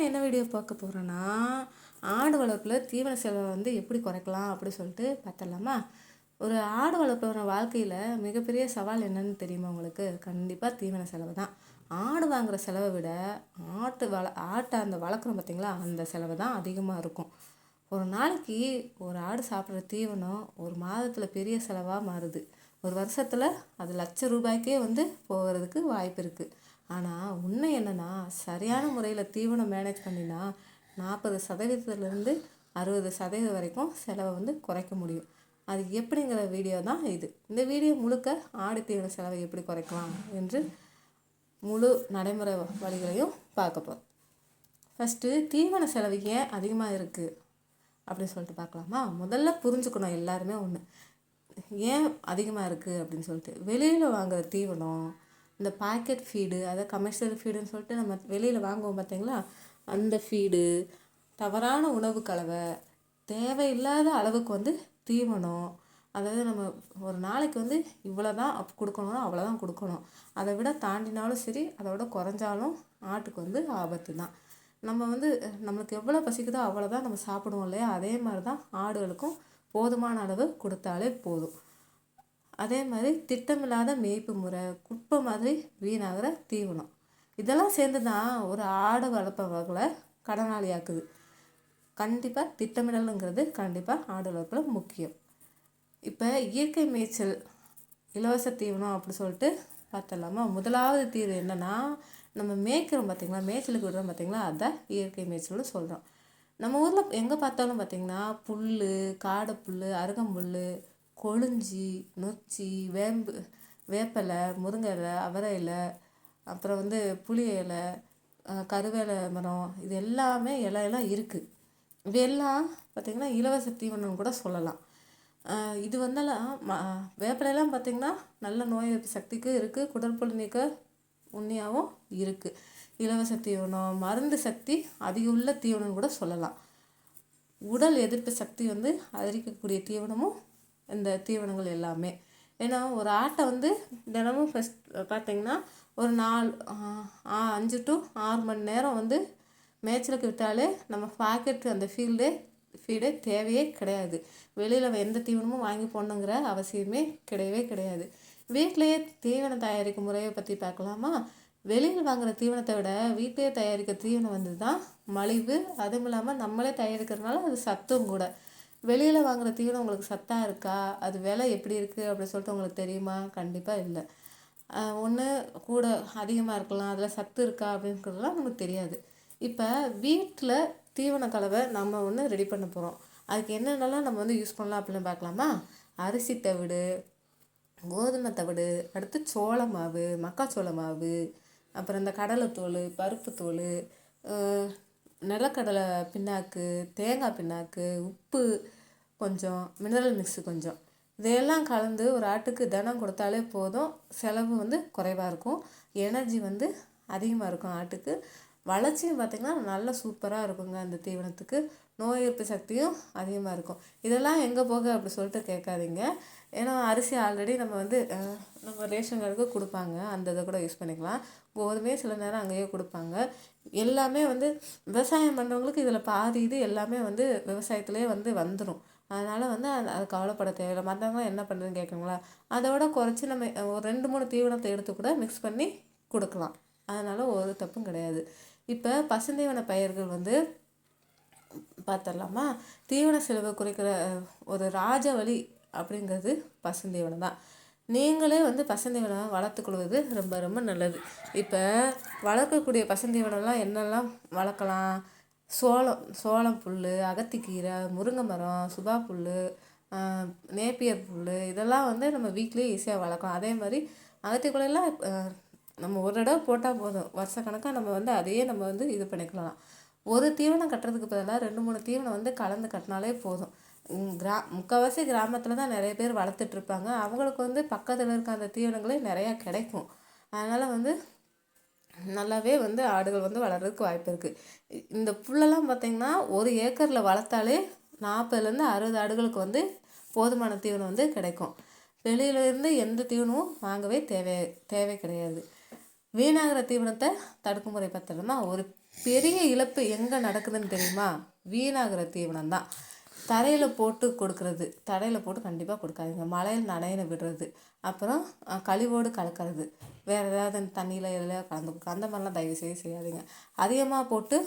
நம்ம என்ன வீடியோ பார்க்க போகிறோன்னா ஆடு வளர்ப்பில் தீவன செலவை வந்து எப்படி குறைக்கலாம் அப்படி சொல்லிட்டு பார்த்தலாமா ஒரு ஆடு வளர்ப்பவர வாழ்க்கையில் மிகப்பெரிய சவால் என்னன்னு தெரியுமா உங்களுக்கு? கண்டிப்பாக தீவன செலவு தான். ஆடு வாங்குற செலவை விட ஆட்டு வள ஆட்டை அந்த வளர்க்குறோம் பார்த்தீங்களா அந்த செலவு தான் அதிகமாக இருக்கும். ஒரு நாளைக்கு ஒரு ஆடு சாப்பிட்ற தீவனம் ஒரு மாதத்தில் பெரிய செலவாக மாறுது. ஒரு வருஷத்தில் அது லட்ச ரூபாய்க்கே வந்து போகிறதுக்கு வாய்ப்பு இருக்குது ஆனால் உண்மை என்னென்னா சரியான முறையில் தீவனம் மேனேஜ் பண்ணினா நாற்பது சதவீதத்துலேருந்து அறுபது சதவீதம் வரைக்கும் செலவை வந்து குறைக்க முடியும். அது எப்படிங்கிற வீடியோ தான் இது. இந்த வீடியோ முழுக்க ஆடு தீவன செலவை எப்படி குறைக்கலாம் என்று முழு நடைமுறை வழிகளையும் பார்க்க போகிறோம் ஃபஸ்ட்டு தீவன செலவு ஏன் அதிகமாக இருக்குது அப்படின்னு சொல்லிட்டு பார்க்கலாமா? முதல்ல புரிஞ்சுக்கணும் எல்லாருமே ஒன்று ஏன் அதிகமாக இருக்குது அப்படின்னு சொல்லிட்டு. வெளியில் வாங்குகிற தீவனம் இந்த பாக்கெட் ஃபீடு அதாவது கமர்ஷியல் ஃபீடுன்னு சொல்லிட்டு நம்ம வெளியில் வாங்குவோம் பார்த்தீங்களா? அந்த ஃபீடு தவறான உணவு கலவை தேவையில்லாத அளவுக்கு வந்து தீவனம் அதாவது நம்ம ஒரு நாளைக்கு வந்து இவ்வளோ தான் கொடுக்கணும்னா அவ்வளோ தான் கொடுக்கணும். அதை விட தாண்டினாலும் சரி அதை விட குறைஞ்சாலும் ஆட்டுக்கு வந்து ஆபத்து தான். நம்ம வந்து நம்மளுக்கு எவ்வளோ பசிக்குதோ அவ்வளோ தான் நம்ம சாப்பிடுவோம் இல்லையா? அதே மாதிரி தான் ஆடுகளுக்கும் போதுமான அளவு கொடுத்தாலே போதும். அதே மாதிரி திட்டமில்லாத மேய்ப்பு முறை குப்பை மாதிரி வீணாகிற தீவனம். இதெல்லாம் சேர்ந்து தான் ஒரு ஆடு வளர்ப்பவர்களை கடனாளியாக்குது. கண்டிப்பாக திட்டமிடலுங்கிறது கண்டிப்பாக ஆடு வளர்ப்பில் முக்கியம். இப்போ இயற்கை மேய்ச்சல் இலவச தீவனம் அப்படி சொல்லிட்டு பார்த்தலாமா முதலாவது தீர்வு என்னென்னா நம்ம மேய்க்கிறோம் பார்த்திங்களா மேய்ச்சலுக்கு விடுறோம் பார்த்திங்களா அதான் இயற்கை மேய்ச்சல்னு சொல்கிறோம் நம்ம ஊரில் எங்கே பார்த்தாலும் பார்த்திங்கன்னா புல் காடை புல் அருகம்புல் கொழிஞ்சி நொச்சி வேம்பு வேப்பலை முருங்கை இல அவரை இலை அப்புறம் வந்து புளி இலை கருவேலை மரம் இது எல்லாமே இலையெல்லாம் இருக்குது இது எல்லாம் பார்த்திங்கன்னா இலவச தீவனம் கூட சொல்லலாம். இது வந்தெல்லாம் ம வேப்பிலையெல்லாம் பார்த்திங்கன்னா நல்ல நோய் எதிர்ப்பு சக்திக்கு இருக்குது குடற்புழு நீக்க உண்மையாகவும் இருக்குது இலவச தீவனம் மருந்து சக்தி அதிக உள்ள தீவனம் கூட சொல்லலாம். உடல் எதிர்ப்பு சக்தி வந்து அதிகரிக்கக்கூடிய தீவனமும் இந்த தீவனங்கள் எல்லாமே. ஏன்னா ஒரு ஆட்டை வந்து தினமும் ஃபஸ்ட் பார்த்திங்கன்னா ஒரு நாலு அஞ்சு டு ஆறு மணி நேரம் வந்து மேய்ச்சலுக்கு விட்டாலே நம்ம பாக்கெட் அந்த ஃபீல்டு ஃபீடே தேவையே கிடையாது. வெளியில் எந்த தீவனமும் வாங்கி போடணுங்கிற அவசியமே கிடையவே கிடையாது. வீட்டிலையே தீவனம் தயாரிக்கும் முறையை பற்றி பார்க்கலாமா? வெளியில் வாங்குகிற தீவனத்தை விட வீட்டிலே தயாரிக்கிற தீவனம் வந்து தான் மலிவு. அதுவும் இல்லாமல் நம்மளே தயாரிக்கிறதுனால அது சத்தும் கூட. வெளியில் வாங்குகிற தீவனம் உங்களுக்கு சத்தாக இருக்கா? அது விலை எப்படி இருக்குது அப்படின்னு சொல்லிட்டு உங்களுக்கு தெரியுமா? கண்டிப்பாக இல்லை. ஒன்று கூட அதிகமாக இருக்கலாம். அதில் சத்து இருக்கா? அப்படிங்கிறதுலாம் நமக்கு தெரியாது. இப்போ வீட்டில் தீவன கலவை நம்ம ஒன்று ரெடி பண்ண போகிறோம் அதுக்கு என்னென்னலாம் நம்ம வந்து யூஸ் பண்ணலாம் அப்படின்னு பார்க்கலாமா? அரிசி தவிடு கோதுமை தவிடு அடுத்து சோள மாவு மக்காச்சோள மாவு அப்புறம் இந்த கடலைத்தோல் பருப்புத்தோல் நிலக்கடலை பின்னாக்கு தேங்காய் பின்னாக்கு உப்பு கொஞ்சம் மினரல் மிக்ஸு கொஞ்சம். இதையெல்லாம் கலந்து ஒரு ஆட்டுக்கு தினம் கொடுத்தாலே போதும். செலவு வந்து குறைவாக இருக்கும். எனர்ஜி வந்து அதிகமாக இருக்கும் ஆட்டுக்கு. வளர்ச்சியும் பார்த்திங்கன்னா நல்லா சூப்பராக இருக்குங்க அந்த தீவனத்துக்கு. நோய் எதிர்ப்பு சக்தியும் அதிகமாக இருக்கும். இதெல்லாம் எங்கே போக அப்படி சொல்லிட்டு கேட்காதீங்க. ஏன்னா அரிசி ஆல்ரெடி நம்ம வந்து நம்ம ரேஷன் கார்டுக்கு கொடுப்பாங்க. அந்த இதை கூட யூஸ் பண்ணிக்கலாம். கோதுமையே சில நேரம் அங்கேயே கொடுப்பாங்க. எல்லாமே வந்து விவசாயம் பண்ணுறவங்களுக்கு இதில் பாதி இது எல்லாமே வந்து விவசாயத்துலேயே வந்து வந்துடும் அதனால் வந்து அது கவலைப்பட தேவையில்லை. மற்றவங்க என்ன பண்ணுறதுன்னு கேட்குறீங்களா அதோட குறைச்சி நம்ம ஒரு ரெண்டு மூணு தீவனத்தை எடுத்து கூட மிக்ஸ் பண்ணி கொடுக்கலாம். அதனால் ஒரு தப்பும் கிடையாது. இப்போ பசுந்தீவன பயிர்கள் வந்து பார்த்துடலாமா தீவன செலவை குறைக்கிற ஒரு ராஜ வழி அப்படிங்கிறது பசுந்தீவனம் தான். நீங்களே வந்து பசுந்தீவனம் வளர்த்துக்கொள்வது ரொம்ப ரொம்ப நல்லது. இப்போ வளர்க்கக்கூடிய பசுந்தீவனம்லாம் என்னெல்லாம் வளர்க்கலாம்? சோளம் சோளம் புல் அகத்திக்கீரை முருங்கை மரம் சுபா புல் நேப்பியர் புல் இதெல்லாம் வந்து நம்ம வீட்லேயே ஈஸியாக வளர்க்கலாம். அதே மாதிரி அகத்திக்குள்ளையெல்லாம் நம்ம ஒரு தடவை போட்டால் போதும். வருஷக்கணக்காக நம்ம வந்து அதையே நம்ம வந்து இது பண்ணிக்கலாம் ஒரு தீவனம் கட்டுறதுக்கு பதிலாக ரெண்டு மூணு தீவனம் வந்து கலந்து கட்டினாலே போதும். கிரா முக்கால்வாசி கிராமத்தில் தான் நிறைய பேர் வளர்த்துட்ருப்பாங்க அவங்களுக்கு வந்து பக்கத்தில் இருக்க அந்த தீவனங்களே நிறையா கிடைக்கும். அதனால் வந்து நல்லாவே வந்து ஆடுகள் வந்து வளர்கிறதுக்கு வாய்ப்பு இருக்குது இந்த புல்லெல்லாம் பார்த்திங்கன்னா ஒரு ஏக்கரில் வளர்த்தாலே நாற்பதுலேருந்து அறுபது ஆடுகளுக்கு வந்து போதுமான தீவனம் வந்து கிடைக்கும். வெளியிலேருந்து எந்த தீவனமும் வாங்கவே தேவை தேவை கிடையாது. வீணாகிற தீவனத்தை தடுக்கும் முறை பார்த்தோம்னா ஒரு பெரிய இழப்பு எங்கே நடக்குதுன்னு தெரியுமா? வீணாகிற தீவனம் தான் தரையில் போட்டு கொடுக்கறது. தரையில் போட்டு கண்டிப்பாக கொடுக்காதீங்க. மழையில் நனையில விடுறது. அப்புறம் கழிவோடு கலக்கிறது. வேறு ஏதாவது தண்ணியில் இதில் கலந்து கொடுக்க. அந்த மாதிரிலாம் தயவு செய்து செய்யாதீங்க. அதிகமாக போட்டு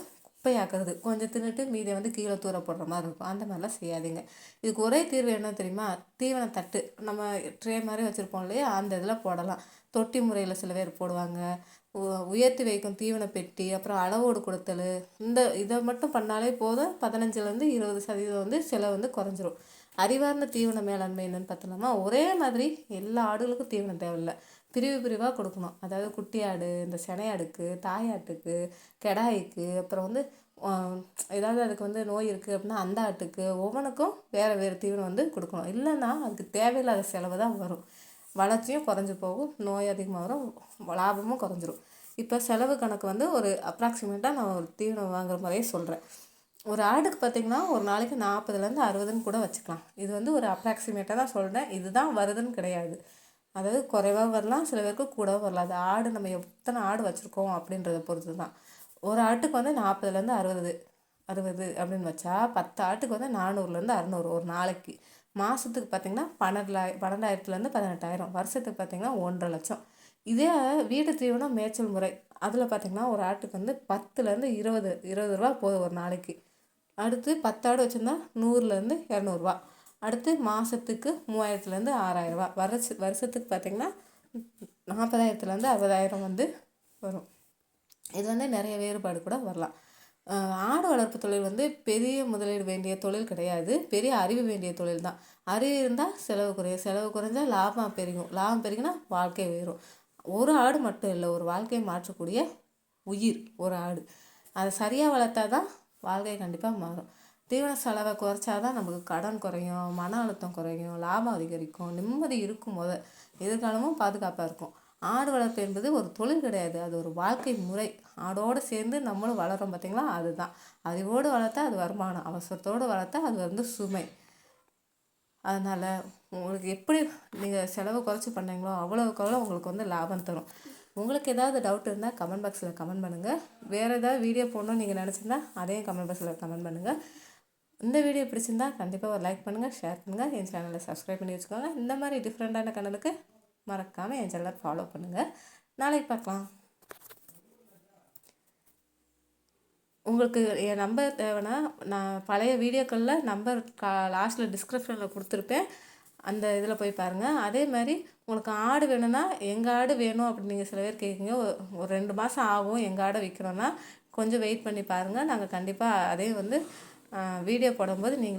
குப்பையாக்குறது. கொஞ்சம் தின்னுட்டு மீதி வந்து கீழே தூர போடுற மாதிரி இருக்கும். அந்த மாதிரிலாம் செய்யாதீங்க. இதுக்கு ஒரே தீர்வு என்ன தெரியுமா? தீவன தட்டு. நம்ம ட்ரே மாதிரி வச்சுருப்போம் இல்லையா? அந்த இதில் போடலாம். தொட்டி முறையில் சில பேர் போடுவாங்க. உ- உயர்த்தி வைக்கும் தீவன பெட்டி அப்புறம் அளவோடு கொடுத்தல். இந்த இதை மட்டும் பண்ணாலே போதும். பதினஞ்சுலேருந்து இருபது சதவீதம் வந்து செலவு வந்து குறைஞ்சிரும். அறிவார்ந்த தீவன மேலாண்மை என்னென்னு பார்த்தோம்னா ஒரே மாதிரி எல்லா ஆடுகளுக்கும் தீவனம் தேவையில்லை. பிரிவு பிரிவாக கொடுக்கணும். அதாவது குட்டி ஆடு இந்த சினையாடுக்கு தாயாட்டுக்கு கெடாய்க்கு அப்புறம் வந்து ஏதாவது அதுக்கு வந்து நோய் இருக்குது அப்படின்னா அந்த ஆட்டுக்கு ஒவ்வொன்றுக்கும் வேறு வேறு தீவனம் வந்து கொடுக்கணும். இல்லைன்னா அதுக்கு தேவையில்லாத செலவு தான் வரும். வளர்ச்சியும் குறைஞ்சி போகும் நோய் அதிகமாக வரும் லாபமும் குறைஞ்சிரும். இப்போ செலவு கணக்கு வந்து ஒரு அப்ராக்சிமேட்டாக நான் ஒரு தீவனம் வாங்குற முறையே சொல்கிறேன் ஒரு ஆடுக்கு பார்த்திங்கன்னா ஒரு நாளைக்கு நாற்பதுலேருந்து அறுபதுன்னு கூட வச்சுக்கலாம். இது வந்து ஒரு அப்ராக்சிமேட்டாக தான் சொல்கிறேன் இதுதான் வருதுன்னு கிடையாது. அதாவது குறைவாக வரலாம் சில பேருக்கு கூடவும் வரலாம். அது ஆடு நம்ம எத்தனை ஆடு வச்சுருக்கோம் அப்படின்றத பொறுத்து தான் ஒரு ஆட்டுக்கு வந்து நாற்பதுலேருந்து அறுபது அறுபது அப்படின்னு வச்சா பத்து ஆட்டுக்கு வந்து நானூறுலேருந்து அறநூறு ஒரு நாளைக்கு. மாதத்துக்கு பார்த்தீங்கன்னா பன்னெண்டாய் பன்னெண்டாயிரத்துலேருந்து பதினெட்டாயிரம். வருஷத்துக்கு பார்த்தீங்கன்னா ஒன்றரை லட்சம். இதே வீட்டு தீவனம் மேய்ச்சல் முறை. அதில் பார்த்தீங்கன்னா ஒரு ஆட்டுக்கு வந்து பத்துலேருந்து இருபது இருபது ரூபா போதும் ஒரு நாளைக்கு. அடுத்து பத்து ஆடு வச்சுருந்தா நூறுலேருந்து இரநூறுவா அடுத்து மாதத்துக்கு மூவாயிரத்துலேருந்து ஆறாயிரரூவா வருஷ வருஷத்துக்கு பார்த்தீங்கன்னா நாற்பதாயிரத்துலேருந்து அறுபதாயிரம் வந்து வரும். இது வந்து நிறைய வேறுபாடு கூட வரலாம். ஆடு வளர்ப்பு தொழில் வந்து பெரிய முதலீடு வேண்டிய தொழில் கிடையாது. பெரிய அறிவு வேண்டிய தொழில் தான். அறிவு இருந்தால் செலவு குறையும். செலவு குறைஞ்சா லாபம் பெருகும். லாபம் பெருகினா வாழ்க்கை உயரும். ஒரு ஆடு மட்டும் இல்லை ஒரு வாழ்க்கையை மாற்றக்கூடிய உயிர் ஒரு ஆடு. அதை சரியாக வளர்த்தா தான் வாழ்க்கை கண்டிப்பாக மாறும். தீவன செலவை குறைச்சாதான் நமக்கு கடன் குறையும் மன அழுத்தம் குறையும் லாபம் அதிகரிக்கும் நிம்மதி இருக்கும் போது எதிர்காலமும் பாதுகாப்பாக இருக்கும். ஆடு வளர்ப்பு என்பது ஒரு தொழில் கிடையாது அது ஒரு வாழ்க்கை முறை. ஆடோடு சேர்ந்து நம்மளும் வளரும் பார்த்தீங்களா அதுதான். அறிவோடு வளர்த்தா அது வருமானம் அவசரத்தோடு வளர்த்தா அது வந்து சுமை. அதனால் உங்களுக்கு எப்படி நீங்கள் செலவு குறைச்சி பண்ணீங்களோ அவ்வளோக்கு அவ்வளோ உங்களுக்கு வந்து லாபம் தரும். உங்களுக்கு ஏதாவது டவுட் இருந்தால் கமெண்ட் பாக்ஸில் கமெண்ட் பண்ணுங்கள் வேறு ஏதாவது வீடியோ போடணும்னு நீங்கள் நினச்சிருந்தா அதையும் கமெண்ட் பாக்ஸில் கமெண்ட் பண்ணுங்கள் இந்த வீடியோ பிடிச்சிருந்தா கண்டிப்பாக ஒரு லைக் பண்ணுங்கள் ஷேர் பண்ணுங்கள் என் சேனலை சப்ஸ்கிரைப் பண்ணி வச்சுக்கோங்க. இந்த மாதிரி டிஃப்ரெண்ட்டான கணலுக்கு மறக்காமல் என் சேனலை ஃபாலோ பண்ணுங்கள் நாளைக்கு பார்க்கலாம். உங்களுக்கு என் நம்பர் தேவைன்னா நான் பழைய வீடியோக்களில் நம்பர் கா லாஸ்ட்டில் டிஸ்கிரிப்ஷனில் கொடுத்துருப்பேன். அந்த இதில் போய் பாருங்கள் அதே மாதிரி உங்களுக்கு ஆடு வேணும்னா எங்கள் ஆடு வேணும் அப்படின்னு நீங்கள் சில பேர் கேட்குங்க ஒரு- ரெண்டு மாதம் ஆகும் எங்கள் ஆடை விற்கிறோன்னா கொஞ்சம் வெயிட் பண்ணி பாருங்கள் நாங்கள் கண்டிப்பாக அதையும் வந்து வீடியோ போடும்போது நீங்கள்